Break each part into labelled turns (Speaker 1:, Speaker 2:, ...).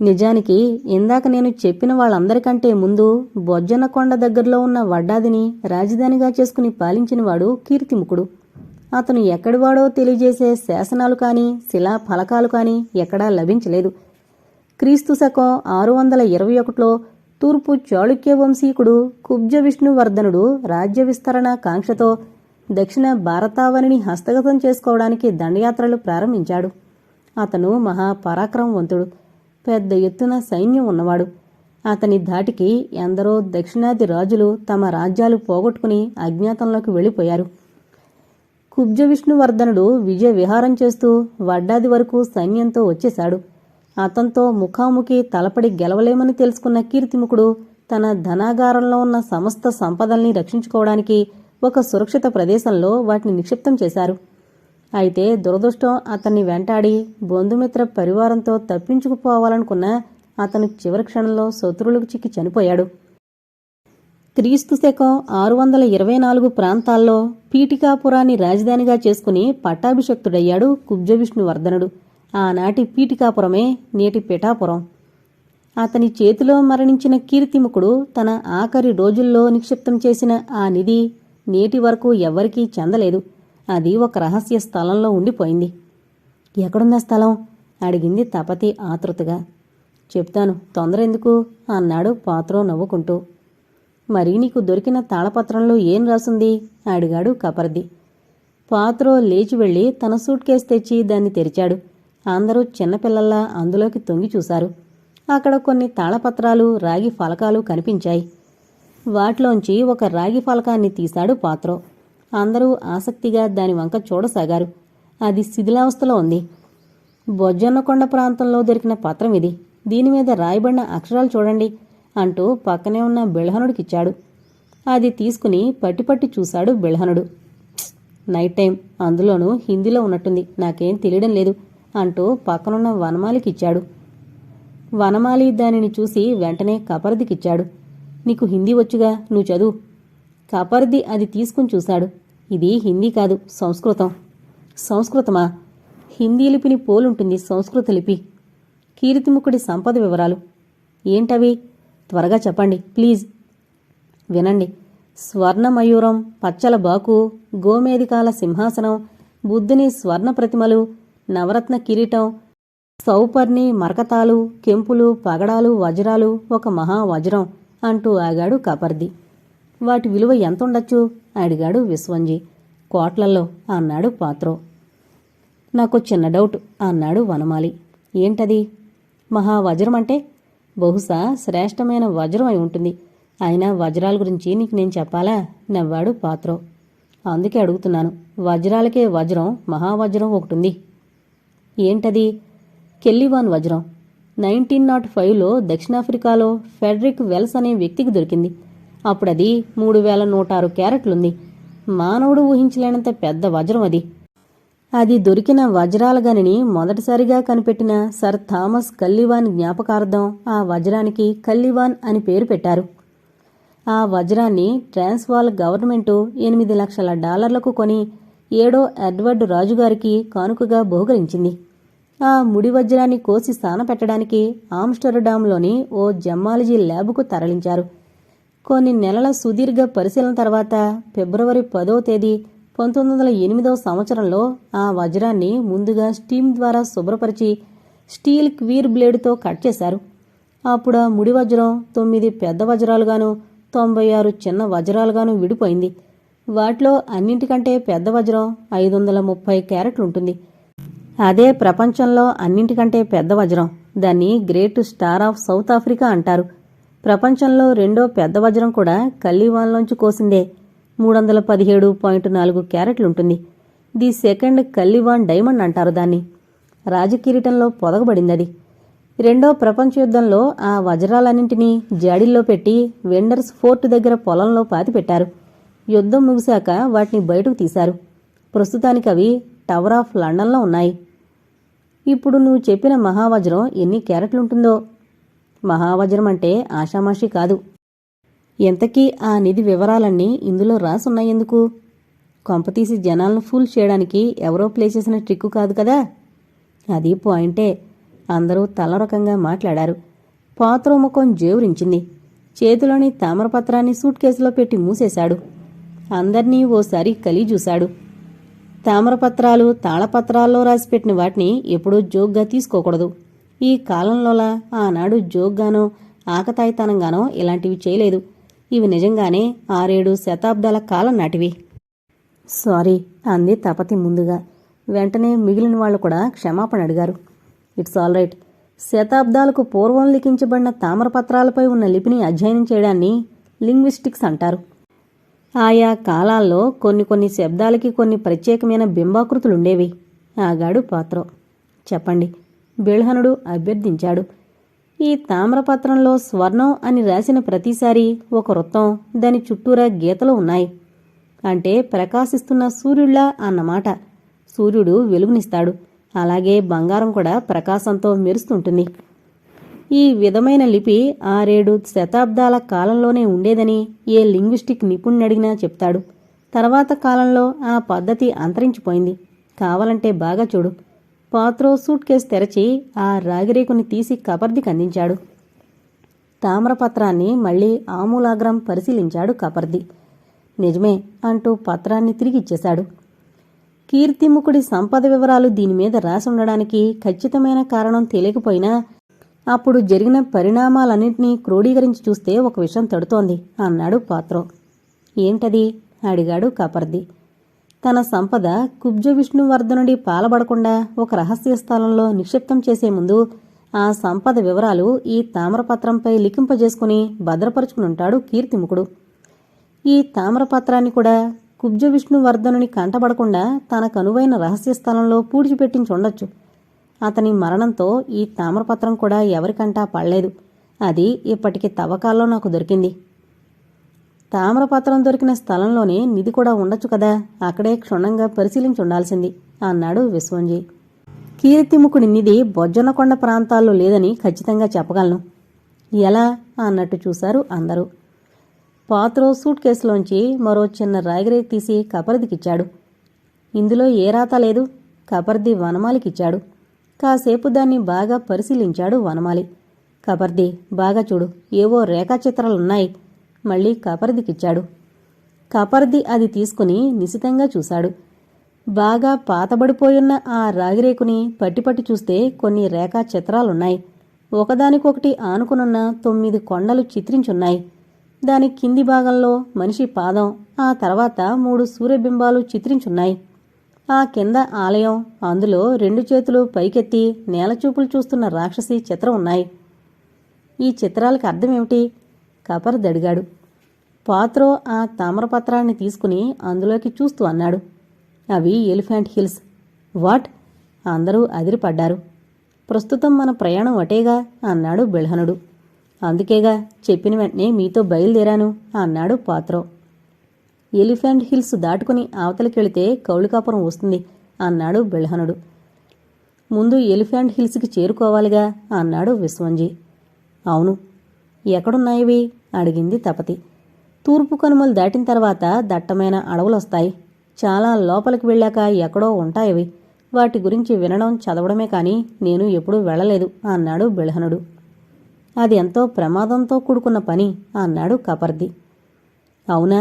Speaker 1: నిజానికి ఇందాక నేను చెప్పిన వాళ్ళందరికంటే ముందు బొజ్జన్నకొండ దగ్గరలో ఉన్న వడ్డాదిని రాజధానిగా చేసుకుని పాలించినవాడు కీర్తిముఖుడు అతను ఎక్కడివాడో తెలియజేసే శాసనాలు కానీ శిలా ఫలకాలు కానీ ఎక్కడా లభించలేదు. క్రీస్తు శకం ఆరు వందల ఇరవై ఒకటిలో తూర్పు చాళుక్య వంశీకుడు కుబ్జ విష్ణువర్ధనుడు రాజ్య విస్తరణ కాంక్షతో దక్షిణ భారతావనిని హస్తగతం చేసుకోవడానికి దండయాత్రలు ప్రారంభించాడు. అతను మహాపరాక్రమవంతుడు. పెద్ద ఎత్తున సైన్యం ఉన్నవాడు. అతని ధాటికి ఎందరో దక్షిణాది రాజులు తమ రాజ్యాలు పోగొట్టుకుని అజ్ఞాతంలోకి వెళ్ళిపోయారు. కుబ్జ విష్ణువర్ధనుడు విజయ విహారం చేస్తూ వడ్డాది వరకు సైన్యంతో వచ్చేశాడు. అతనితో ముఖాముఖి తలపడి గెలవలేమని తెలుసుకున్న కీర్తిముఖుడు తన ధనాగారంలో ఉన్న సమస్త సంపదల్ని రక్షించుకోవడానికి ఒక సురక్షిత ప్రదేశంలో వాటిని నిక్షిప్తం చేశారు. అయితే దురదృష్టం అతన్ని వెంటాడి బంధుమిత్ర పరివారంతో తప్పించుకుపోవాలనుకున్న అతను చివరి క్షణంలో శత్రువులకు చిక్కి చనిపోయాడు. క్రీస్తు శకం ఆరు వందల ఇరవై నాలుగు ప్రాంతాల్లో పీఠికాపురాన్ని రాజధానిగా చేసుకుని పట్టాభిషక్తుడయ్యాడు కుబ్జవిష్ణువర్ధనుడు. ఆనాటి పీఠికాపురమే నేటి పిఠాపురం. అతని చేతిలో మరణించిన కీర్తిముఖుడు తన ఆఖరి రోజుల్లో నిక్షిప్తం చేసిన ఆ నిధి నేటి వరకు ఎవ్వరికీ చెందలేదు. అది ఒక రహస్య స్థలంలో ఉండిపోయింది. ఎక్కడుందా స్థలం? అడిగింది తపతి ఆతృతగా. చెప్తాను తొందర ఎందుకు అన్నాడు పాత్రో నవ్వుకుంటూ. మరి నీకు దొరికిన తాళపత్రంలో ఏం రాసుంది? అడిగాడు కపర్ది. పాత్రో లేచి వెళ్ళి తన సూట్ కేసు తెచ్చి దాన్ని తెరిచాడు. అందరూ చిన్నపిల్లల్లా అందులోకి తొంగి చూశారు. అక్కడ కొన్ని తాళపత్రాలు రాగి ఫలకాలు కనిపించాయి. వాటిలోంచి ఒక రాగి ఫలకాన్ని తీశాడు పాత్రో. అందరూ ఆసక్తిగా దాని వంక చూడసాగారు. అది శిథిలావస్థలో ఉంది. బొజ్జన్నకొండ ప్రాంతంలో దొరికిన పత్రం ఇది. దీని మీద రాయబడిన అక్షరాలు చూడండి అంటూ పక్కనే ఉన్న బిల్హనుడికిచ్చాడు అది తీసుకుని పట్టి పట్టి చూశాడు బిల్హనుడు నైట్ టైం అందులోనూ హిందీలో ఉన్నట్టుంది. నాకేం తెలియడం లేదు అంటూ పక్కనున్న వనమాలికిచ్చాడు. వనమాలి దానిని చూసి వెంటనే కపర్దికిచ్చాడు. నీకు హిందీ వచ్చుగా నువ్వు చదువు. కపర్ది అది తీసుకుని చూశాడు. ఇది హిందీ కాదు సంస్కృతం. సంస్కృతమా? హిందీ లిపిని పోలుంటుంది సంస్కృత లిపి. కీర్తిముఖుడి సంపద వివరాలు. ఏంటవి? త్వరగా చెప్పండి ప్లీజ్. వినండి. స్వర్ణమయూరం పచ్చల బాకు గోమేదికాల సింహాసనం బుద్ధుని స్వర్ణ ప్రతిమలు నవరత్న కిరీటం సౌపర్ణి మరకతాలు కెంపులు పగడాలు వజ్రాలు ఒక మహా వజ్రం అంటూ ఆగాడు కపర్ది. వాటి విలువ ఎంత ఉండొచ్చు అడిగాడు విశ్వంజీ. కోట్లల్లో అన్నాడు పాత్రో. నాకు చిన్న డౌట్ అన్నాడు వనమాలి. ఏంటది? మహావజ్రం అంటే బహుశా శ్రేష్టమైన వజ్రం అయి ఉంటుంది. అయినా వజ్రాల గురించి నీకు నేను చెప్పాలా? నవ్వాడు పాత్రో. అందుకే అడుగుతున్నాను వజ్రాలకే వజ్రం మహావజ్రం ఒకటి ఉంది ఏంటది? కెల్లివాన్ వజ్రం. నైన్టీన్ నాట్ ఫైవ్లో దక్షిణాఫ్రికాలో ఫెడరిక్ వెల్స్ అనే వ్యక్తికి దొరికింది. అప్పుడది మూడు వేల నూట ఆరు క్యారెట్లుంది. మానవుడు ఊహించలేనంత పెద్ద వజ్రం అది. అది దొరికిన వజ్రాల గనిని మొదటిసారిగా కనిపెట్టిన సర్ థామస్ కల్లివాన్ జ్ఞాపకార్థం ఆ వజ్రానికి కల్లివాన్ అని పేరు పెట్టారు. ఆ వజ్రాన్ని ట్రాన్స్వాల్ గవర్నమెంటు ఎనిమిది లక్షల డాలర్లకు కొని ఏడో ఎడ్వర్డ్ రాజుగారికి కానుకగా బహుకరించింది. ఆ ముడి వజ్రాన్ని కోసి పెట్టడానికి ఆమ్స్టర్డామ్లోని ఓ జమ్మాలజీ ల్యాబ్కు తరలించారు. కొన్ని నెలల సుదీర్ఘ పరిశీలన తర్వాత ఫిబ్రవరి పదో తేదీ పంతొమ్మిది వందల ఎనిమిదవ సంవత్సరంలో ఆ వజ్రాన్ని ముందుగా స్టీమ్ ద్వారా శుభ్రపరిచి స్టీల్ క్వీర్ బ్లేడ్తో కట్ చేశారు. అప్పుడు ఆ ముడి వజ్రం తొమ్మిది పెద్ద వజ్రాలుగాను తొంభై ఆరు చిన్న వజ్రాలుగాను విడిపోయింది. వాటిలో అన్నింటికంటే పెద్ద వజ్రం ఐదు వందల ముప్పై క్యారెట్లుంటుంది అదే ప్రపంచంలో అన్నింటికంటే పెద్ద వజ్రం దాన్ని great star of South Africa అంటారు. ప్రపంచంలో రెండో పెద్ద వజ్రం కూడా కల్లివాన్లోంచి కోసిందే. మూడు వందల పదిహేడు పాయింట్ నాలుగు క్యారెట్లుంటుంది. ది సెకండ్ కల్లివాన్ డైమండ్ అంటారు దాన్ని. రాజకిరీటంలో అది రెండో ప్రపంచ యుద్ధంలో ఆ వజ్రాలన్నింటినీ జాడీల్లో పెట్టి వెండర్స్ ఫోర్ట్ దగ్గర పొలంలో పాతిపెట్టారు. యుద్ధం ముగిశాక వాటిని బయటకు తీశారు. ప్రస్తుతానికి అవి టవర్ ఆఫ్ లండన్లో ఉన్నాయి. ఇప్పుడు నువ్వు చెప్పిన మహావజ్రం ఎన్ని క్యారెట్లుంటుందో మహావజ్రం అంటే ఆషామాషి కాదు. ఎంతకీ ఆ నిధి వివరాలన్నీ ఇందులో రాసున్నాయెందుకు? కొంపతీసి జనాలను ఫూల్ చేయడానికి ఎవరో ప్లే చేసిన ట్రిక్కు కాదు కదా? అది పాయింటే అందరూ తలరకంగా మాట్లాడారు. పాత్రో ముఖం జేవురించింది చేతిలోని తామరపత్రాన్ని సూట్ కేసులో పెట్టి మూసేశాడు. అందర్నీ ఓసారి కలి చూశాడు తామరపత్రాలు తాళపత్రాల్లో రాసిపెట్టిన వాటిని ఎప్పుడూ జోగ్గా తీసుకోకూడదు. ఈ కాలంలోలా ఆనాడు జోగ్గానో ఆకతాయితనంగానో ఇలాంటివి చేయలేదు. ఇవి నిజంగానే ఆరేడు శతాబ్దాల కాలం నాటివి. సారీ అంది తపతి ముందుగా. వెంటనే మిగిలిన వాళ్ళు కూడా క్షమాపణ అడిగారు. It's all right. శతాబ్దాలకు పూర్వం లిఖించబడిన తామరపత్రాలపై ఉన్న లిపిని అధ్యయనం చేయడాన్ని లింగ్విస్టిక్స్ అంటారు. ఆయా కాలాల్లో కొన్ని కొన్ని శబ్దాలకి కొన్ని ప్రత్యేకమైన బింబాకృతులుండేవి. ఆగాడు పాత్రో. చెప్పండి బిల్హనుడు అభ్యర్థించాడు. ఈ తామ్రపత్రంలో స్వర్ణం అని రాసిన ప్రతిసారి ఒక వృత్తం దాని చుట్టూరా గీతలు ఉన్నాయి. అంటే ప్రకాశిస్తున్న సూర్యుడిలా అన్నమాట. సూర్యుడు వెలుగునిస్తాడు. అలాగే బంగారం కూడా ప్రకాశంతో మెరుస్తుంటుంది. ఈ విధమైన లిపి ఆరేడు శతాబ్దాల కాలంలోనే ఉండేదని ఏ లింగ్విస్టిక్ నిపుణుడడిగినా చెప్తాడు. తర్వాత కాలంలో ఆ పద్ధతి అంతరించిపోయింది. కావాలంటే బాగా చూడు. పాత్రో సూట్ కేసు తెరచి ఆ రాగిరేకుని తీసి కపర్దికి అందించాడు తామ్రపత్రాన్ని మళ్ళీ ఆమూలాగ్రం పరిశీలించాడు కపర్ది నిజమే అంటూ పత్రాన్ని తిరిగిచ్చేశాడు. కీర్తిముఖుడి సంపద వివరాలు దీని మీద రాసి ఉండడానికి ఖచ్చితమైన కారణం తెలియకపోయినా అప్పుడు జరిగిన పరిణామాలన్నింటినీ క్రోడీకరించి చూస్తే ఒక విషయం తడుతోంది అన్నాడు పాత్రో. ఏంటది? అడిగాడు కపర్ది తన సంపద కుబ్జ విష్ణువర్ధనుడి పాలబడకుండా ఒక రహస్య స్థలంలో నిక్షిప్తం చేసే ముందు ఆ సంపద వివరాలు ఈ తామ్రపత్రంపై లిఖింపజేసుకుని భద్రపరుచుకునుంటాడు కీర్తిముఖుడు. ఈ తామ్రపత్రాన్ని కూడా కుబ్జ విష్ణువర్ధనుని కంటబడకుండా తన కనువైన రహస్య స్థలంలో పూడ్చిపెట్టించుండొచ్చు. అతని మరణంతో ఈ తామ్రపత్రం కూడా ఎవరికంటా పడలేదు. అది ఇప్పటికి తవ్వకాల్లో నాకు దొరికింది. తామ్రపత్రం దొరికిన స్థలంలోనే నిధి కూడా ఉండొచ్చు కదా. అక్కడే క్షుణ్ణంగా పరిశీలించి ఉండాల్సింది అన్నాడు విశ్వంజీ. కీర్తిముఖుడి నిధి బొజ్జనకొండ ప్రాంతాల్లో లేదని ఖచ్చితంగా చెప్పగలను. ఎలా? అన్నట్టు చూశారు అందరూ. పాత్రో సూట్ కేసులోంచి మరో చిన్న రాగిరేక్ తీసి కపర్దికిచ్చాడు. ఇందులో ఏ రాత లేదు కపర్ది వనమాలికిచ్చాడు. కాసేపు దాన్ని బాగా పరిశీలించాడు వనమాలి. కపర్ది బాగా చూడు ఏవో రేఖాచిత్రాలున్నాయి. మళ్ళీ కాపరిదికిచ్చాడు. కపర్ది అది తీసుకుని నిశితంగా చూశాడు. బాగా పాతబడిపోయున్న ఆ రాగిరేకుని పట్టిపట్టి చూస్తే కొన్ని రేఖా చిత్రాలున్నాయి. ఒకదానికొకటి ఆనుకునున్న తొమ్మిది కొండలు చిత్రించున్నాయి. దాని కింది భాగంలో మనిషి పాదం ఆ తర్వాత మూడు సూర్యబింబాలు చిత్రించున్నాయి. ఆ కింద ఆలయం అందులో రెండు చేతులు పైకెత్తి నేలచూపులు చూస్తున్న రాక్షసి చిత్రం ఉన్నాయి. ఈ చిత్రాలకు అర్థమేమిటి? కపర్ద్ దడిగాడు పాత్రో ఆ తామ్రపత్రాన్ని తీసుకుని అందులోకి చూస్తూ అన్నాడు. అవి ఎలిఫెంట్ హిల్స్. వాట్? అందరూ అదిరిపడ్డారు. ప్రస్తుతం మన ప్రయాణం అటేగా? అన్నాడు బిల్హనుడు. అందుకేగా చెప్పిన వెంటనే మీతో బయలుదేరాను అన్నాడు పాత్రో. ఎలిఫెంట్ హిల్స్ దాటుకుని అవతలికెళితే కౌళికాపురం వస్తుంది అన్నాడు బిల్హనుడు. ముందు ఎలిఫెంట్ హిల్స్కి చేరుకోవాలిగా అన్నాడు విశ్వంజీ. అవును ఎక్కడున్నాయివి? అడిగింది తపతి. తూర్పు కనుమలు దాటిన తర్వాత దట్టమైన అడవులొస్తాయి. చాలా లోపలికి వెళ్ళాక ఎక్కడో ఉంటాయవి. వాటి గురించి వినడం చదవడమే కానీ నేను ఎప్పుడూ వెళ్ళలేదు అన్నాడు బిల్హనుడు అది ఎంతో ప్రమాదంతో కూడుకున్న పని అన్నాడు కపర్ది. అవునా?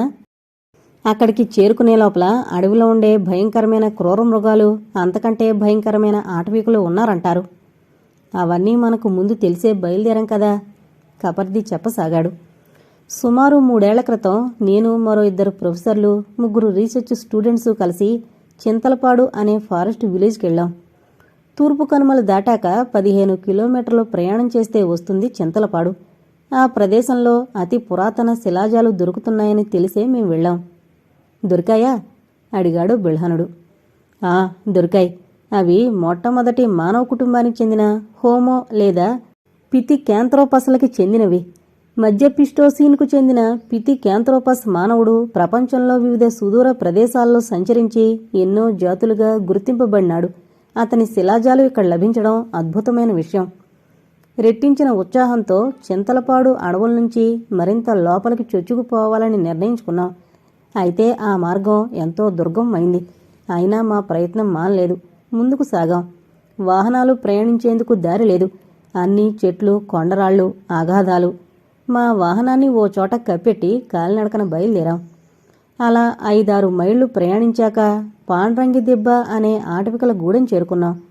Speaker 1: అక్కడికి చేరుకునే లోపల అడవిలో ఉండే భయంకరమైన క్రూర మృగాలు అంతకంటే భయంకరమైన ఆటవీకులు ఉన్నారంటారు. అవన్నీ మనకు ముందు తెలిసే బయలుదేరం కదా కబర్ది చెప్పసాగాడు. సుమారు మూడేళ్ళ క్రితం నేను మరో ఇద్దరు ప్రొఫెసర్లు ముగ్గురు రీసెర్చ్ స్టూడెంట్స్ కలిసి చింతలపాడు అనే ఫారెస్ట్ విలేజ్కి వెళ్ళాం తూర్పు కనుమలు దాటాక పదిహేను కిలోమీటర్లు ప్రయాణం చేస్తే వస్తుంది చింతలపాడు. ఆ ప్రదేశంలో అతి పురాతన శిలాజాలు దొరుకుతున్నాయని తెలిసే మేం వెళ్ళాం. దొరికాయా? అడిగాడు బిల్హనుడు ఆ దొరికాయి. అవి మొట్టమొదటి మానవ కుటుంబానికి చెందిన హోమో లేదా పితి క్యాంథ్రోపస్లకి చెందినవి. మధ్య పిస్టోసీన్కు చెందిన పితి క్యాంథ్రోపస్ మానవుడు ప్రపంచంలో వివిధ సుదూర ప్రదేశాల్లో సంచరించి ఎన్నో జాతులుగా గుర్తింపబడినాడు. అతని శిలాజాలు ఇక్కడ లభించడం అద్భుతమైన విషయం. రెట్టించిన ఉత్సాహంతో చింతలపాడు అడవుల నుంచి మరింత లోపలికి చొచ్చుకుపోవాలని నిర్ణయించుకున్నాం. అయితే ఆ మార్గం ఎంతో దుర్గమమైంది అయినా మా ప్రయత్నం మానలేదు. ముందుకు సాగాం. వాహనాలు ప్రయాణించేందుకు దారి లేదు. అన్ని చెట్లు కొండరాళ్ళు అగాధాలు మా వాహనాన్ని ఓ చోట కప్పెట్టి కాలినడకన బయలుదేరాం. అలా ఐదారు మైళ్ళు ప్రయాణించాక పాండ్రంగి దిబ్బ అనే ఆటవికల గూడెం చేరుకున్నాం.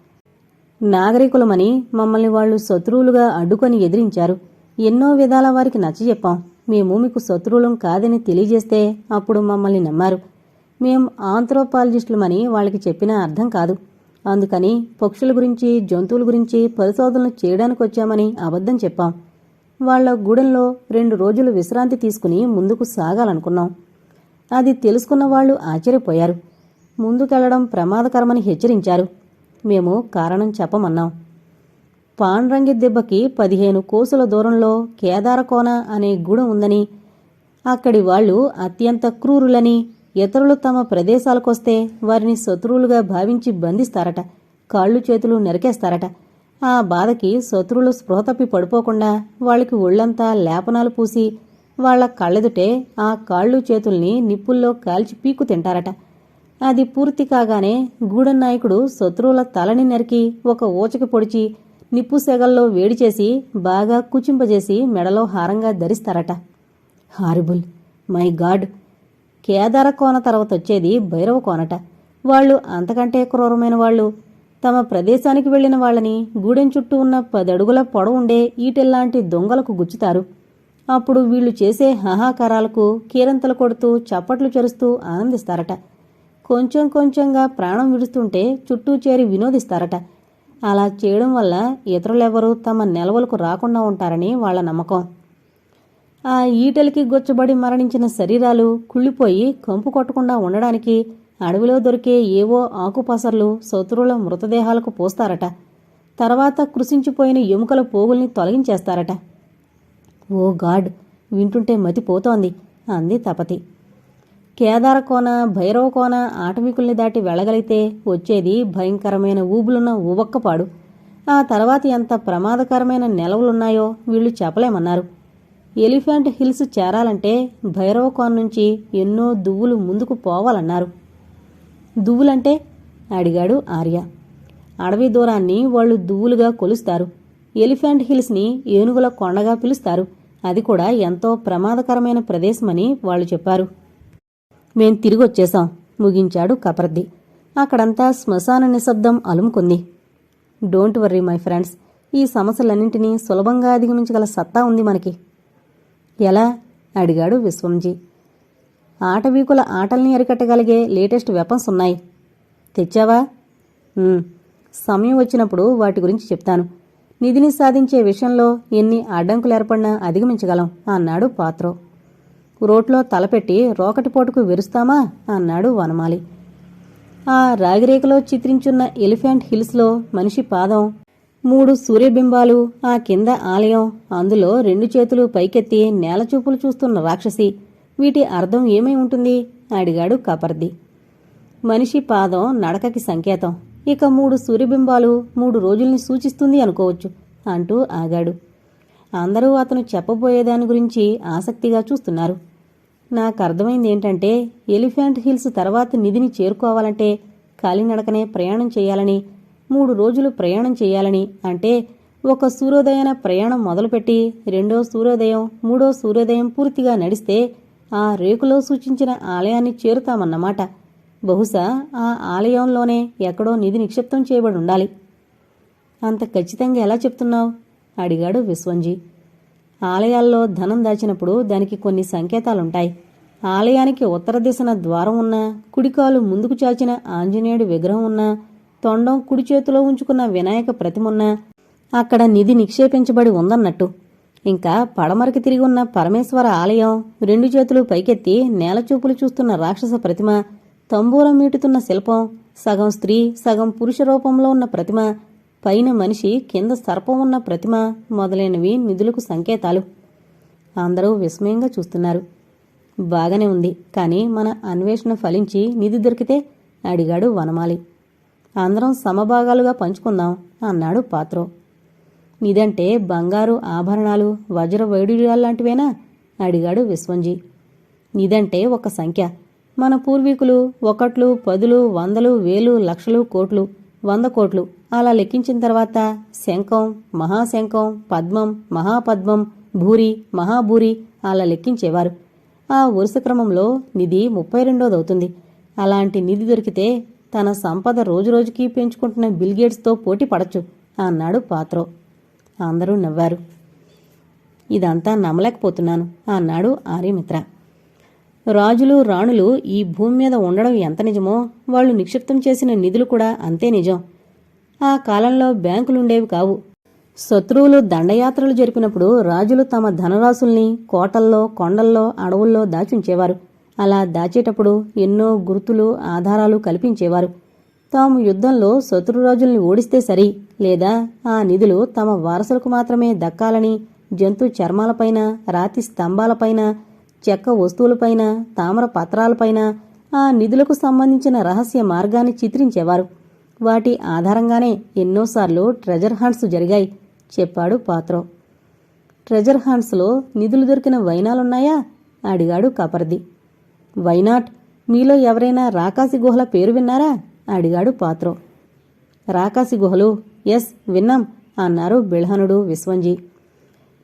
Speaker 1: నాగరికులమని మమ్మల్ని వాళ్ళు శత్రువులుగా అడ్డుకొని ఎదిరించారు. ఎన్నో విధాల వారికి నచ్చజెప్పాం మేము మీకు శత్రువులం కాదని తెలియజేస్తే అప్పుడు మమ్మల్ని నమ్మారు. మేం ఆంథ్రోపాలజిస్టులమని వాళ్ళకి చెప్పినా అర్థం కాదు. అందుకని పక్షుల గురించి జంతువుల గురించి పరిశోధనలు చేయడానికి వచ్చామని అబద్ధం చెప్పాం. వాళ్ళ గూడెంలో రెండు రోజులు విశ్రాంతి తీసుకుని ముందుకు సాగాలనుకున్నాం. అది తెలుసుకున్న వాళ్ళు ఆశ్చర్యపోయారు. ముందుకెళ్ళడం ప్రమాదకరమని హెచ్చరించారు. మేము కారణం చెప్పమన్నాం. పాండ్రంగి దెబ్బకి పదిహేను కోసుల దూరంలో కేదారకోన అనే గూడెం ఉందని అక్కడి వాళ్ళు అత్యంత క్రూరులని ఇతరులు తమ ప్రదేశాలకొస్తే వారిని శత్రువులుగా భావించి బంధిస్తారట కాళ్ళు చేతులు నరికేస్తారట. ఆ బాధకి శత్రువులు స్పృహ తప్పి పడిపోకుండా వాళ్ళకి ఒళ్ళంతా లేపనాలు పూసి వాళ్ళ కళ్ళెదుటే ఆ కాళ్ళు చేతుల్ని నిప్పుల్లో కాల్చి పీకు తింటారట. అది పూర్తి కాగానే గూడన్నాయకుడు శత్రువుల తలని నరికి ఒక ఊచకి పొడిచి నిప్పు సెగల్లో వేడి చేసి బాగా కుచింపజేసి మెడలో హారంగా ధరిస్తారట. Horrible my god Kedara Kona తర్వాత వచ్చేది భైరవ కోనట. వాళ్ళు అంతకంటే క్రూరమైన వాళ్ళు. తమ ప్రదేశానికి వెళ్ళిన వాళ్ళని గూడెం చుట్టూ ఉన్న పదడుగుల పొడవుండే ఈటెల్లాంటి దొంగలకు గుచ్చుతారు. అప్పుడు వీళ్ళు చేసే హాహాకారాలకు కీరంతలు కొడుతూ చప్పట్లు చెరుస్తూ ఆనందిస్తారట. కొంచెం కొంచెంగా ప్రాణం విడుస్తుంటే చుట్టూ చేరి వినోదిస్తారట. అలా చేయడం వల్ల ఇతరులెవరూ తమ నిల్వలకు రాకుండా ఉంటారని వాళ్ళ నమ్మకం. ఆ ఈటెలకి గొచ్చబడి మరణించిన శరీరాలు కుళ్ళిపోయి కంపు కొట్టకుండా ఉండడానికి అడవిలో దొరికే ఏవో ఆకుపసర్లు శత్రువుల మృతదేహాలకు పోస్తారట. తర్వాత కృషించిపోయిన ఎముకల పోగుల్ని తొలగించేస్తారట. ఓ గాడ్ వింటుంటే మతిపోతోంది అంది తపతి. కేదారకోన భైరవకోన ఆటవికుల్ని దాటి వెళ్ళగలిగితే వచ్చేది భయంకరమైన ఊబులున్న ఊబక్కపాడు. ఆ తర్వాత ఎంత ప్రమాదకరమైన నెలవులున్నాయో వీళ్ళు చెప్పలేమన్నారు. ఎలిఫెంట్ హిల్స్ చేరాలంటే భైరవకోన నుంచి ఎన్నో దువ్వులు ముందుకు పోవాలన్నారు. దువ్వులంటే అడిగాడు ఆర్య. అడవి దూరాన్ని వాళ్ళు దువ్వులుగా కొలుస్తారు. ఎలిఫెంట్ హిల్స్ని ఏనుగుల కొండగా పిలుస్తారు. అది కూడా ఎంతో ప్రమాదకరమైన ప్రదేశమని వాళ్ళు చెప్పారు. మేం తిరిగొచ్చేశాం ముగించాడు కపర్ది. అక్కడంతా శ్మశాన నిశ్శబ్దం అలుముకుంది. డోంట్ వర్రీ మై ఫ్రెండ్స్ ఈ సమస్యలన్నింటినీ సులభంగా అధిగమించగల సత్తా ఉంది మనకి. ఎలా? అడిగాడు విశ్వంజీ. ఆటవీకుల ఆటల్ని అరికట్టగలిగే లేటెస్ట్ వెపన్స్ ఉన్నాయి. తెచ్చావా? సమయం వచ్చినప్పుడు వాటి గురించి చెప్తాను. నిధిని సాధించే విషయంలో ఎన్ని అడ్డంకులు ఏర్పడినా అధిగమించగలం అన్నాడు పాత్రో. రోట్లో తలపెట్టి రోకటిపోటుకు విరుస్తామా? అన్నాడు వనమాలి. ఆ రాగిరేఖలో చిత్రించున్న ఎలిఫెంట్ హిల్స్లో మనిషి పాదం మూడు సూర్యబింబాలు ఆ కింద ఆలయం. అందులో రెండు చేతులు పైకెత్తి నేలచూపులు చూస్తున్న రాక్షసి. వీటి అర్థం ఏమై ఉంటుంది? అడిగాడు కపర్ది. మనిషి పాదం నడకకి సంకేతం. ఇక మూడు సూర్యబింబాలు మూడు రోజుల్ని సూచిస్తుంది అనుకోవచ్చు అంటూ ఆగాడు. అందరూ అతను చెప్పబోయేదాని గురించి ఆసక్తిగా చూస్తున్నారు. నాకు అర్థమైంది ఏంటంటే ఎలిఫెంట్ హిల్స్ తర్వాత నిధిని చేరుకోవాలంటే కాలినడకనే ప్రయాణం చేయాలని మూడు రోజులు ప్రయాణం చేయాలని అంటే ఒక సూర్యోదయాన ప్రయాణం మొదలుపెట్టి రెండో సూర్యోదయం మూడో సూర్యోదయం పూర్తిగా నడిస్తే ఆ రేకులో సూచించిన ఆలయాన్ని చేరుతామన్నమాట. బహుశా ఆ ఆలయంలోనే ఎక్కడో నిధి నిక్షిప్తం చేయబడి ఉండాలి అంత ఖచ్చితంగా ఎలా చెప్తున్నావు? అడిగాడు విశ్వంజీ. ఆలయాల్లో ధనం దాచినప్పుడు దానికి కొన్ని సంకేతాలుంటాయి. ఆలయానికి ఉత్తర దిశన ద్వారం ఉన్నా కుడికాలు ముందుకు చాచిన ఆంజనేయుడి విగ్రహం ఉన్నా తొండం కుడి చేతిలో ఉంచుకున్న వినాయక ప్రతిమున్న అక్కడ నిధి నిక్షేపించబడి ఉందన్నట్టు. ఇంకా పడమరకి తిరిగి ఉన్న పరమేశ్వర ఆలయం రెండు చేతులు పైకెత్తి నేలచూపులు చూస్తున్న రాక్షస ప్రతిమ తంబూలం మీటుతున్న శిల్పం సగం స్త్రీ సగం పురుష రూపంలో ఉన్న ప్రతిమ పైన మనిషి కింద సర్పం ఉన్న ప్రతిమ మొదలైనవి నిధులకు సంకేతాలు. అందరూ విస్మయంగా చూస్తున్నారు. బాగానే ఉంది కానీ మన అన్వేషణ ఫలించి నిధి దొరికితే అడిగాడు వనమాలి. అందరం సమభాగాలుగా పంచుకుందాం అన్నాడు పాత్రో. నిదంటే బంగారు ఆభరణాలు వజ్ర వైడూర్యాల్లాంటివేనా అడిగాడు విశ్వంజీ. నిదంటే ఒక సంఖ్య. మన పూర్వీకులు ఒకట్లు పదులు వందలు వేలు లక్షలు కోట్లు వంద కోట్లు. అలా లెక్కించిన తర్వాత శంఖం మహాశంఖం పద్మం మహాపద్మం భూరి మహాభూరి అలా లెక్కించేవారు. ఆ వరుస క్రమంలో నిధి ముప్పై రెండోదవుతుంది. అలాంటి నిధి దొరికితే తన సంపద రోజురోజుకి పెంచుకుంటున్న బిల్గేట్స్తో పోటీ పడచ్చు అన్నాడు పాత్రో. అందరూ నవ్వారు. ఇదంతా నమ్మలేకపోతున్నాను అన్నాడు ఆర్యమిత్ర. రాజులు రాణులు ఈ భూమి మీద ఉండడం ఎంత నిజమో వాళ్ళు నిక్షిప్తం చేసిన నిధులు కూడా అంతే నిజం. ఆ కాలంలో బ్యాంకులుండేవి కావు. శత్రువులు దండయాత్రలు జరిపినప్పుడు రాజులు తమ ధనరాశుల్ని కోటల్లో కొండల్లో అడవుల్లో దాచుంచేవారు. అలా దాచేటప్పుడు ఎన్నో గుర్తులు ఆధారాలు కల్పించేవారు. తాము యుద్ధంలో శత్రురాజుల్ని ఓడిస్తే సరి లేదా ఆ నిధులు తమ వారసులకు మాత్రమే దక్కాలని జంతు చర్మాలపైన రాతి స్తంభాలపైన చెక్క వస్తువులపైన తామర పత్రాలపైన ఆ నిధులకు సంబంధించిన రహస్య మార్గాన్ని చిత్రించేవారు. వాటి ఆధారంగానే ఎన్నోసార్లు ట్రెజర్ హంట్స్ జరిగాయి చెప్పాడు పాత్రో. ట్రెజర్ హంట్స్లో నిధులు దొరికిన వైనాలున్నాయా? అడిగాడు కపర్ది. వైనాట్ మీలో ఎవరైనా రాకాసి గుహల పేరు విన్నారా? అడిగాడు పాత్రో. రాకాసి గుహలు? ఎస్ విన్నాం అన్నారు బిల్హనుడు విశ్వంజీ.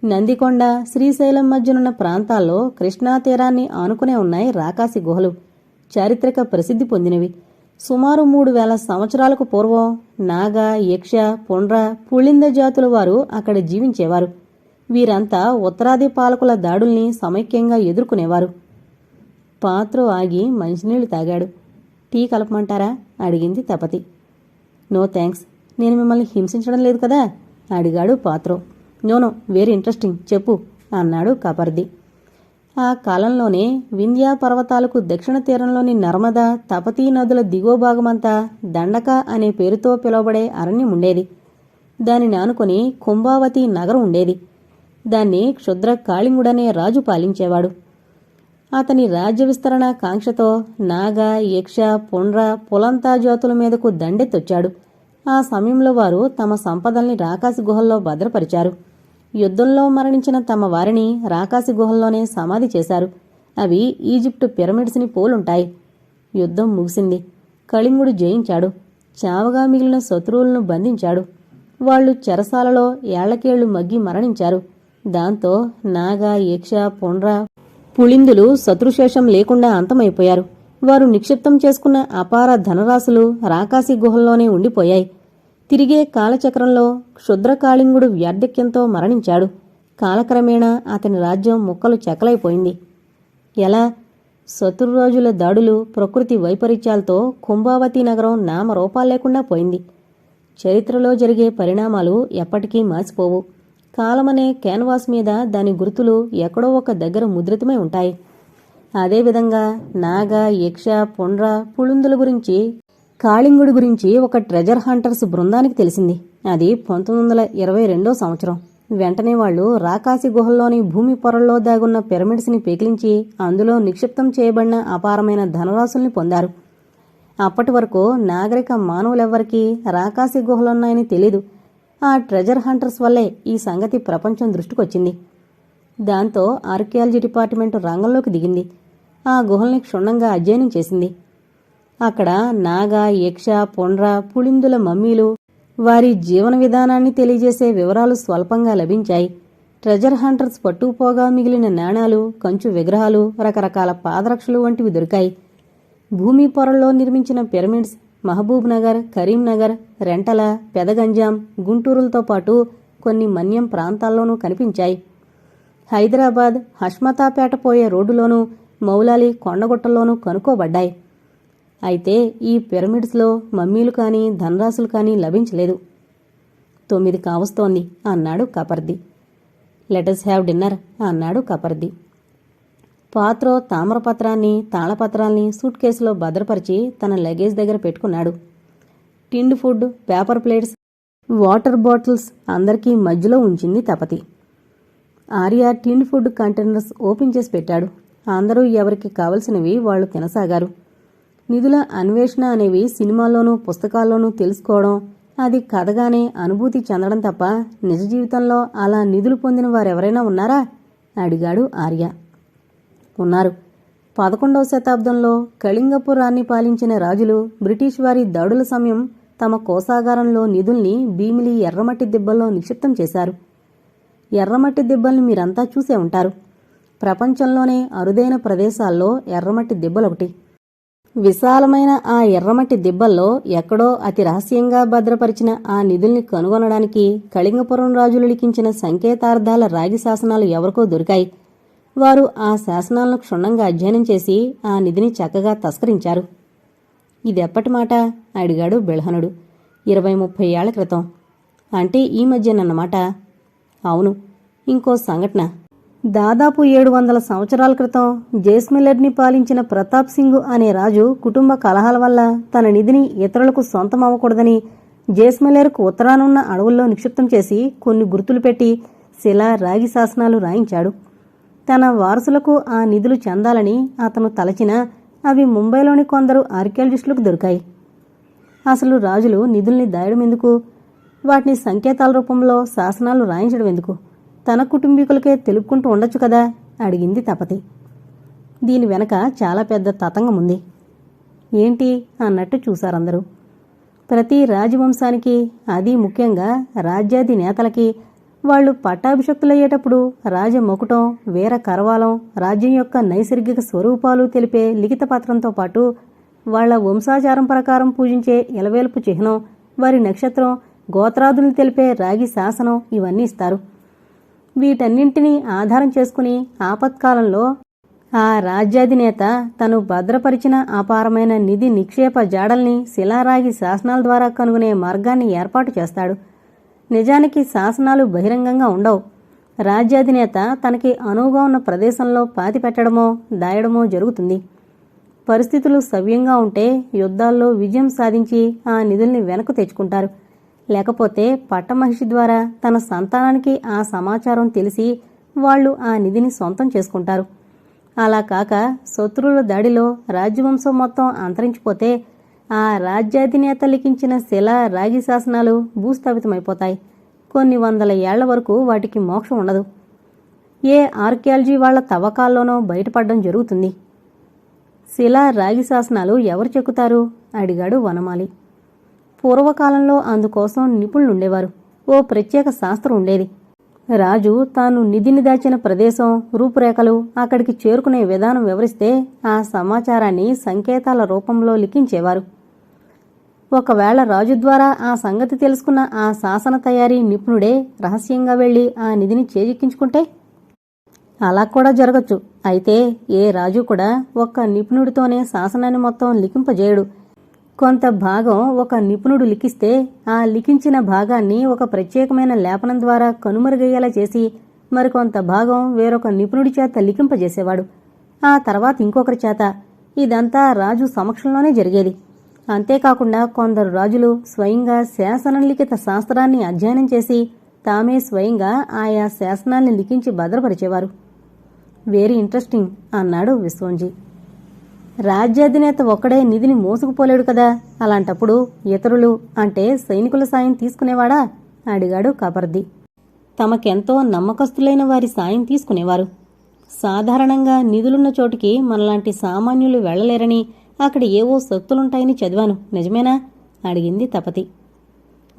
Speaker 1: నందికొండ శ్రీశైలం మధ్యనున్న ప్రాంతాల్లో కృష్ణా తీరాన్ని ఆనుకునే ఉన్నాయి రాకాసి గుహలు. చారిత్రక ప్రసిద్ధి పొందినవి. సుమారు మూడు వేల సంవత్సరాలకు పూర్వం నాగ యక్ష పుండ్ర పుళింద జాతుల వారు అక్కడ జీవించేవారు. వీరంతా ఉత్తరాది పాలకుల దాడుల్ని సమైక్యంగా ఎదుర్కొనేవారు. పాత్రో ఆగి మంచినీళ్ళు తాగాడు. టీ కలపమంటారా? అడిగింది తపతి. నో థ్యాంక్స్ నేను మిమ్మల్ని హింసించడం లేదు కదా? అడిగాడు పాత్రో. No no very interesting. చెప్పు అన్నాడు కపర్ది. ఆ కాలంలోనే వింధ్యా పర్వతాలకు దక్షిణ తీరంలోని నర్మదా తపతీ నదుల దిగువ భాగమంతా దండక అనే పేరుతో పిలువబడే అరణ్యం ఉండేది. దానిని ఆనుకొని కుంభావతి నగరం ఉండేది. దాన్ని క్షుద్ర కాళింగుడనే రాజు పాలించేవాడు. అతని రాజ్య విస్తరణ కాంక్షతో నాగ యక్ష పుండ్ర పులంతా జ్యోతుల మీదకు దండెత్తొచ్చాడు. ఆ సమయంలో వారు తమ సంపదల్ని రాకాసి గుహల్లో భద్రపరిచారు. యుద్ధంలో మరణించిన తమ వారిని రాకాసి గుహల్లోనే సమాధి చేశారు. అవి ఈజిప్టు పిరమిడ్స్ని పోలుంటాయి. యుద్ధం ముగిసింది. కళింగుడు జయించాడు. చావగా మిగిలిన శత్రువులను బంధించాడు. వాళ్ళు చెరసాలలో ఏళ్ళకేళ్ళు మగ్గి మరణించారు. దాంతో నాగ యక్ష పుండ్ర పుళిందులు శత్రుశేషం లేకుండా అంతమైపోయారు. వారు నిక్షిప్తం చేసుకున్న అపార ధనరాశులు రాకాసి గుహల్లోనే ఉండిపోయాయి. తిరిగే కాలచక్రంలో క్షుద్రకాళింగుడు వ్యార్ధక్యంతో మరణించాడు. కాలక్రమేణా అతని రాజ్యం ముక్కలు చెక్కలైపోయింది. ఎలా? శత్రురాజుల దాడులు ప్రకృతి వైపరీత్యాలతో కుంభావతి నగరం నామరూపాలు లేకుండా పోయింది. చరిత్రలో జరిగే పరిణామాలు ఎప్పటికీ మాసిపోవు కాలమనే క్యాన్వాస్ మీద దాని గుర్తులు ఎక్కడో ఒక దగ్గర ముద్రితమై ఉంటాయి. అదేవిధంగా నాగ యక్ష పుండ్ర పుళుందుల గురించి కాళింగుడి గురించి ఒక ట్రెజర్ హంటర్స్ బృందానికి తెలిసింది. అది పంతొమ్మిది వందల ఇరవై రెండో సంవత్సరం. వెంటనే వాళ్ళు రాకాసి గుహల్లోని భూమి పొరల్లో దాగున్న పిరమిడ్స్ని పేకిలించి అందులో నిక్షిప్తం చేయబడిన అపారమైన ధనరాశుల్ని పొందారు. అప్పటి వరకు నాగరిక మానవులెవ్వరికీ రాకాసి గుహలున్నాయని తెలీదు. ఆ ట్రెజర్ హంటర్స్ వల్లే ఈ సంగతి ప్రపంచం దృష్టికొచ్చింది. దాంతో ఆర్కియాలజీ డిపార్ట్మెంట్ రంగంలోకి దిగింది. ఆ గుహల్ని క్షుణ్ణంగా అధ్యయనం చేసింది. అక్కడ నాగ యక్ష పొండ్ర పుళిందుల మమ్మీలు వారి జీవన విధానాన్ని తెలియజేసే వివరాలు స్వల్పంగా లభించాయి. ట్రెజర్ హంటర్స్ పట్టుకుపోగా మిగిలిన నాణాలు కంచు విగ్రహాలు రకరకాల పాదరక్షలు వంటివి దొరికాయి. భూమి పొరల్లో నిర్మించిన పిరమిడ్స్ మహబూబ్నగర్ కరీంనగర్ రెంటల పెదగంజాం గుంటూరులతో పాటు కొన్ని మన్యం ప్రాంతాల్లోనూ కనిపించాయి. హైదరాబాద్ హష్మతాపేట పోయే రోడ్డులోనూ మౌలాలి కొండగుట్టల్లోనూ కనుక్కోబడ్డాయి. అయితే ఈ పిరమిడ్స్లో మమ్మీలు కానీ ధనరాశులు కానీ లభించలేదు. తొమ్మిది కావస్తోంది అన్నాడు కపర్ది. లెటస్ హ్యావ్ డిన్నర్ అన్నాడు కపర్ది. పాత్రో తామరపత్రాన్ని తాళపత్రాల్ని సూట్ కేసులో భద్రపరిచి తన లగేజ్ దగ్గర పెట్టుకున్నాడు. Tinned food paper plates water bottles అందరికీ మధ్యలో ఉంచింది Tapati. Arya tinned food containers open చేసి పెట్టాడు. అందరూ ఎవరికి కావలసినవి వాళ్ళు తినసాగారు. నిధుల అన్వేషణ అనేవి సినిమాల్లోనూ పుస్తకాల్లోనూ తెలుసుకోవడం అది కథగానే అనుభూతి చెందడం తప్ప నిజ జీవితంలో అలా నిధులు పొందిన వారెవరైనా ఉన్నారా? అడిగాడు ఆర్య. ఉన్నారు. పదకొండవ శతాబ్దంలో కళింగపురాన్ని పాలించిన రాజులు బ్రిటిష్ వారి దాడుల సమయం తమ కోసాగారంలో నిధుల్ని భీమిలి ఎర్రమట్టి దిబ్బల్లో నిక్షిప్తం చేశారు. ఎర్రమట్టి దిబ్బల్ని మీరంతా చూసే ఉంటారు. ప్రపంచంలోనే అరుదైన ప్రదేశాల్లో ఎర్రమట్టి దిబ్బలొకటి. విశాలమైన ఆ ఎర్రమట్టి దిబ్బల్లో ఎక్కడో అతి రహస్యంగా భద్రపరిచిన ఆ నిధుల్ని కనుగొనడానికి కళింగపురం రాజులు లిఖించిన సంకేతార్థాల రాగి శాసనాలు ఎవరికో దొరికాయి. వారు ఆ శాసనాలను క్షుణ్ణంగా అధ్యయనం చేసి ఆ నిధిని చక్కగా తస్కరించారు. ఇదెప్పటి మాట? అడిగాడు బిల్హనుడు. ఇరవై ముప్పై ఏళ్ళ క్రితం. అంటే ఈ మధ్యనన్నమాట అవును ఇంకో సంఘటన. దాదాపు ఏడు వందల సంవత్సరాల క్రితం జేస్మిల్లర్ని పాలించిన ప్రతాప్ సింగ్ అనే రాజు కుటుంబ కలహాల వల్ల తన నిధిని ఇతరులకు సొంతం అవ్వకూడదని జేస్మిల్లర్కు ఉత్తరానున్న అడవుల్లో నిక్షిప్తం చేసి కొన్ని గుర్తులు పెట్టి శిలా రాగి శాసనాలు రాయించాడు. తన వారసులకు ఆ నిధులు చెందాలని అతను తలచినా అవి ముంబైలోని కొందరు ఆర్కియాలజిస్టులకు దొరికాయి. అసలు రాజులు నిధుల్ని దాయడం ఎందుకు? వాటిని సంకేతాల రూపంలో శాసనాలు రాయించడం ఎందుకు? తన కుటుంబీకులకే తెలుపుకుంటూ ఉండొచ్చు కదా? అడిగింది తపతి. దీని వెనక చాలా పెద్ద తతంగం ఉంది. ఏంటి అన్నట్టు చూశారందరూ ప్రతి రాజవంశానికి అది ముఖ్యంగా రాజ్యాది నేతలకి వాళ్ళు పట్టాభిషక్తులయ్యేటప్పుడు రాజమొకుటం వీర కరవాలం రాజ్యం యొక్క నైసర్గిక స్వరూపాలు తెలిపే లిఖిత పత్రంతో పాటు వాళ్ళ వంశాచారం ప్రకారం పూజించే ఇలవేల్పు చిహ్నం వారి నక్షత్రం గోత్రాదుల్ని తెలిపే రాగి శాసనం ఇవన్నీ ఇస్తారు. వీటన్నింటినీ ఆధారం చేసుకుని ఆపత్కాలంలో ఆ రాజ్యాధినేత తను భద్రపరిచిన అపారమైన నిధి నిక్షేప జాడల్ని శిలారాగి శాసనాల ద్వారా కనుగొనే మార్గాన్ని ఏర్పాటు చేస్తాడు. నిజానికి శాసనాలు బహిరంగంగా ఉండవు. రాజ్యాధినేత తనకి అనువుగా ఉన్న ప్రదేశంలో పాతి పెట్టడమో దాయడమో జరుగుతుంది. పరిస్థితులు సవ్యంగా ఉంటే యుద్ధాల్లో విజయం సాధించి ఆ నిధుల్ని వెనక్కు తెచ్చుకుంటారు. లేకపోతే పట్టమహిషి ద్వారా తన సంతానానికి ఆ సమాచారం తెలిసి వాళ్ళు ఆ నిధిని సొంతం చేసుకుంటారు. అలా కాక శత్రువుల దాడిలో రాజ్యవంశం మొత్తం అంతరించిపోతే ఆ రాజ్యాధినేత లిఖించిన శిల రాగి శాసనాలు భూస్థాపితమైపోతాయి. కొన్ని వందల ఏళ్ళ వరకు వాటికి మోక్షం ఉండదు. ఏ ఆర్కియాలజీ వాళ్ళ తవ్వకాల్లోనో బయటపడడం జరుగుతుంది. శిలా రాగి శాసనాలు ఎవరు చెక్కుతారు? అడిగాడు వనమాలి. పూర్వకాలంలో అందుకోసం నిపుణులుండేవారు. ఓ ప్రత్యేక శాస్త్రం ఉండేది. రాజు తాను నిధిని దాచిన ప్రదేశం రూపురేఖలు అక్కడికి చేరుకునే విధానం వివరిస్తే ఆ సమాచారాన్ని సంకేతాల రూపంలో లిఖించేవారు. ఒకవేళ రాజు ద్వారా ఆ సంగతి తెలుసుకున్న ఆ శాసన తయారీ నిపుణుడే రహస్యంగా వెళ్ళి ఆ నిధిని చేజిక్కించుకుంటే అలా కూడా జరగచ్చు. అయితే ఏ రాజు కూడా ఒక్క నిపుణుడితోనే శాసనాన్ని మొత్తం లిఖింపజేయడు. కొంత భాగం ఒక నిపుణుడు లిఖిస్తే ఆ లిఖించిన భాగాన్ని ఒక ప్రత్యేకమైన లేపనం ద్వారా కనుమరుగయ్యేలా చేసి మరికొంత భాగం వేరొక నిపుణుడి చేత లిఖింపజేసేవాడు. ఆ తర్వాత ఇంకొకరి చేత. ఇదంతా రాజు సమక్షంలోనే జరిగేది. అంతేకాకుండా కొందరు రాజులు స్వయంగా శాసనలిఖిత శాస్త్రాన్ని అధ్యయనం చేసి తామే స్వయంగా ఆయా శాసనాల్ని లిఖించి భద్రపరిచేవారు. వెరీ ఇంట్రెస్టింగ్ అన్నాడు విశ్వంజీ. రాజ్యాధినేత ఒక్కడే నిధిని మోసుకుపోలేడు కదా? అలాంటప్పుడు ఇతరులు అంటే సైనికుల సాయం తీసుకునేవాడా? అడిగాడు కబర్ది తమకెంతో నమ్మకస్తులైన వారి సాయం తీసుకునేవారు. సాధారణంగా నిధులున్న చోటికి మనలాంటి సామాన్యులు వెళ్ళలేరని అక్కడ ఏవో శక్తులుంటాయని చదివాను. నిజమేనా? అడిగింది తపతి.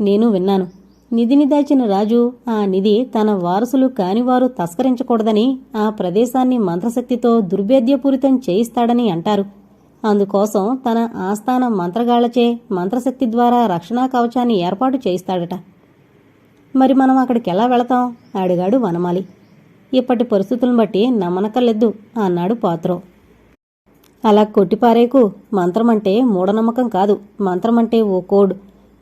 Speaker 1: నేను విన్నాను. నిధిని దాచిన రాజు ఆ నిధి తన వారసులు కానివారు తస్కరించకూడదని ఆ ప్రదేశాన్ని మంత్రశక్తితో దుర్భేద్యపూరితం చేయిస్తాడని అంటారు. అందుకోసం తన ఆస్థాన మంత్రగాళ్ళచే మంత్రశక్తి ద్వారా రక్షణా కవచాన్ని ఏర్పాటు చేయిస్తాడట. మరి మనం అక్కడికి ఎలా వెళతాం? అడిగాడు వనమాలి. ఇప్పటి పరిస్థితులను బట్టి నమ్మనక్కర్లేదు అన్నాడు పాత్రో. అలా కొట్టిపారేకు మంత్రమంటే మూఢనమ్మకం కాదు. మంత్రమంటే ఓ కోడ్.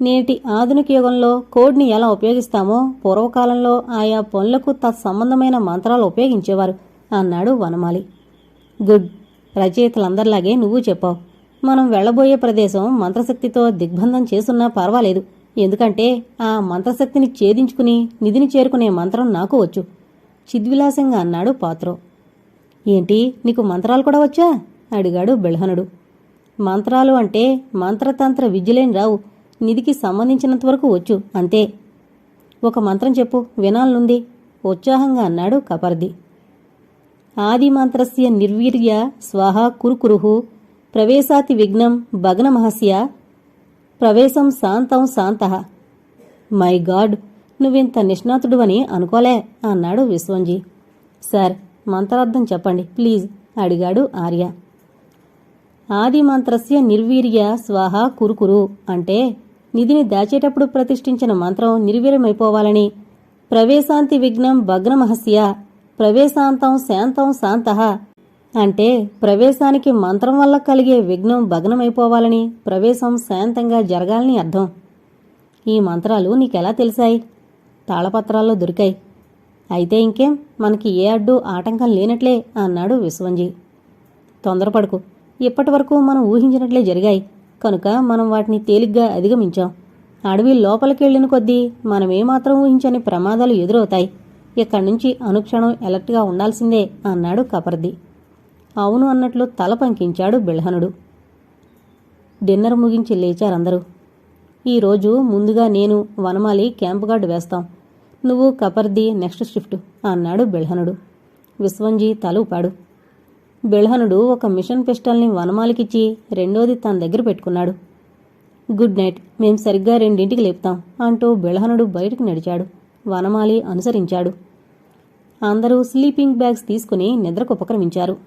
Speaker 1: నేటి ఆధునిక యుగంలో కోడ్ని ఎలా ఉపయోగిస్తామో పూర్వకాలంలో ఆయా పనులకు తత్సంబంధమైన మంత్రాలు ఉపయోగించేవారు అన్నాడు వనమాలి. గుడ్. రచయితలందరిలాగే నువ్వు చెప్పావు. మనం వెళ్ళబోయే ప్రదేశం మంత్రశక్తితో దిగ్బంధం చేసున్నా పర్వాలేదు. ఎందుకంటే ఆ మంత్రశక్తిని ఛేదించుకుని నిధిని చేరుకునే మంత్రం నాకు వచ్చు. చిద్విలాసంగా అన్నాడు పాత్రో. ఏంటి? నీకు మంత్రాలు కూడా వచ్చా? అడిగాడు బిల్హనుడు. మంత్రాలు అంటే మంత్రతంత్ర విద్యలేం రావు. నిధికి సంబంధించినంతవరకు వచ్చు అంతే. ఒక మంత్రం చెప్పు వినాలనుంది. ఉత్సాహంగా అన్నాడు కపర్ది. ఆదిమంత్రస్య నిర్వీర్య స్వాహ కురుకురుహు ప్రవేశాతి విఘ్నం భగ్నమహస్య ప్రవేశం శాంతం శాంతః. మై గాడ్ నువ్వింత నిష్ణాతుడువని అనుకోలే అన్నాడు విశ్వంజీ. సార్ మంత్రార్థం చెప్పండి ప్లీజ్ అడిగాడు ఆర్య. ఆది మంత్రస్య నిర్వీర్య స్వాహ కురుకురు అంటే నిధిని దాచేటప్పుడు ప్రతిష్ఠించిన మంత్రం నిర్వీర్యమైపోవాలని. ప్రవేశాంతి విఘ్నం భగ్నమహస్య ప్రవేశాంతం శాంతం శాంతః అంటే ప్రవేశానికి మంత్రం వల్ల కలిగే విఘ్నం భగ్నమైపోవాలని ప్రవేశం శాంతంగా జరగాలని అర్థం. ఈ మంత్రాలు నీకెలా తెలిసాయి? తాళపత్రాల్లో దొరికాయి. అయితే ఇంకేం? మనకి ఏ అడ్డు ఆటంకం లేనట్లే అన్నాడు విశ్వంజీ. తొందరపడుకు. ఇప్పటి వరకు మనం ఊహించినట్లే జరిగాయి. కనుక మనం వాటిని తేలిగ్గా అధిగమించాం. అడవి లోపలికెళ్ళిన కొద్దీ మనమేమాత్రం ఊహించని ప్రమాదాలు ఎదురవుతాయి. ఇక్కడి నుంచి అనుక్షణం ఎలర్ట్గా ఉండాల్సిందే అన్నాడు కపర్ది. అవును అన్నట్లు తల పంకించాడు బిల్హనుడు డిన్నర్ ముగించి లేచారందరూ. ఈరోజు ముందుగా నేను వనమాలి క్యాంపు గార్డు వేస్తాం. నువ్వు కపర్ది నెక్స్ట్ షిఫ్ట్ అన్నాడు బిల్హనుడు విశ్వంజీ తల ఊపాడు బిల్హనుడు ఒక మిషన్ పిస్టల్ని వనమాలికిచ్చి రెండోది తన దగ్గర పెట్టుకున్నాడు. గుడ్ నైట్ మేం సరిగ్గా రెండింటికి లేపుతాం అంటూ బిల్హనుడు బయటకు నడిచాడు. వనమాలి అనుసరించాడు. అందరూ స్లీపింగ్ బ్యాగ్స్ తీసుకుని నిద్రకు ఉపక్రమించారు.